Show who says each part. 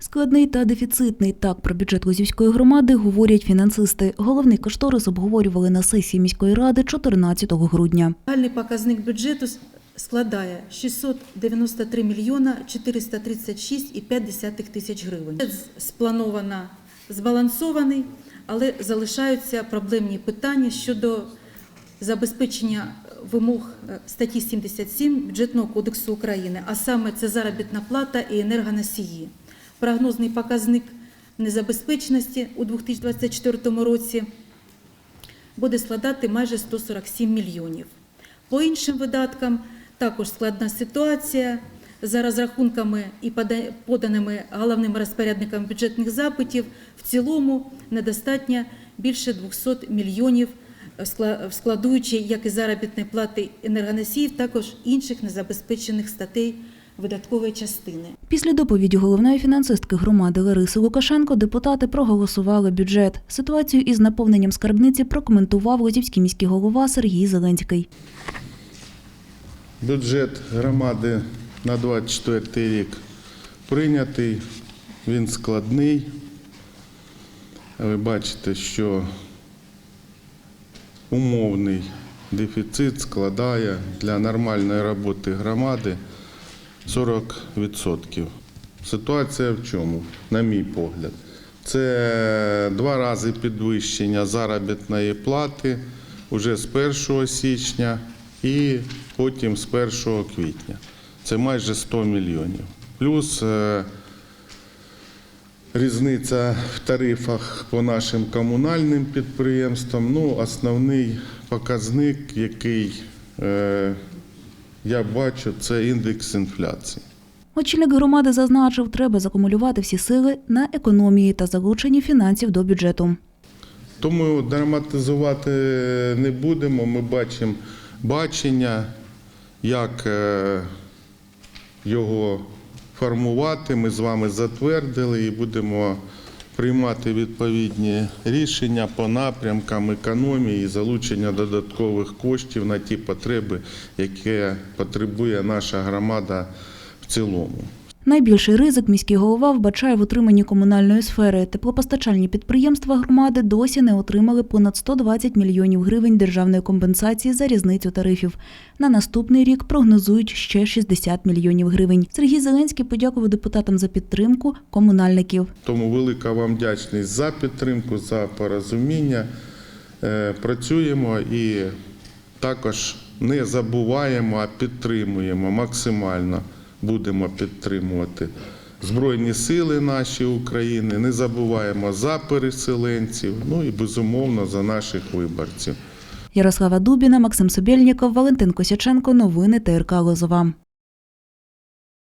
Speaker 1: Складний та дефіцитний так про бюджет Лозівської громади говорять фінансисти. Головний кошторис обговорювали на сесії міської ради 14 грудня.
Speaker 2: Загальний показник бюджету складає 693 мільйона 436,5 тисяч гривень. Сплановано збалансований, але залишаються проблемні питання щодо забезпечення вимог е, статті 77 Бюджетного кодексу України, а саме це заробітна плата і енергоносії. Прогнозний показник незабезпеченості у 2024 році буде складати майже 147 мільйонів. По іншим видаткам також складна ситуація. За розрахунками і поданими головним розпорядникам бюджетних запитів, в цілому недостатньо більше 200 мільйонів, складуючи як і заробітні плати енергоносіїв, також інших незабезпечених статей видаткової частини.
Speaker 1: Після доповіді головної фінансистки громади Лариси Лукашенко депутати проголосували бюджет. Ситуацію із наповненням скарбниці прокоментував Лозівський міський голова Сергій Зеленський.
Speaker 3: Бюджет громади на 24 рік прийнятий, він складний. Ви бачите, що умовний дефіцит складає для нормальної роботи громади 40%. Ситуація в чому, на мій погляд? Це два рази підвищення заробітної плати вже з 1 січня і потім з 1 квітня. Це майже 100 мільйонів. Плюс е, різниця в тарифах по нашим комунальним підприємствам. Ну, основний показник, який е, я бачу, це індекс інфляції.
Speaker 1: Очільник громади зазначив, треба закумулювати всі сили на економії та залученні фінансів до бюджету.
Speaker 3: Тому драматизувати не будемо. Ми бачимо бачення, як е, його формувати. Ми з вами затвердили і будемо приймати відповідні рішення по напрямкам економії і залучення додаткових коштів на ті потреби, які потребує наша громада в цілому.
Speaker 1: Найбільший ризик міський голова вбачає в утриманні комунальної сфери. Теплопостачальні підприємства громади досі не отримали понад 120 мільйонів гривень державної компенсації за різницю тарифів. На наступний рік прогнозують ще 60 мільйонів гривень. Сергій Зеленський подякував депутатам за підтримку комунальників.
Speaker 3: Тому велика вам вдячність за підтримку, за порозуміння. Е, Працюємо і також не забуваємо, а підтримуємо максимально. Будемо підтримувати Збройні сили наші України. Не забуваємо за переселенців, ну і безумовно за наших виборців.
Speaker 1: Ярослава Дубіна, Максим Собєльніков, Валентин Косяченко. Новини ТРК Лозова.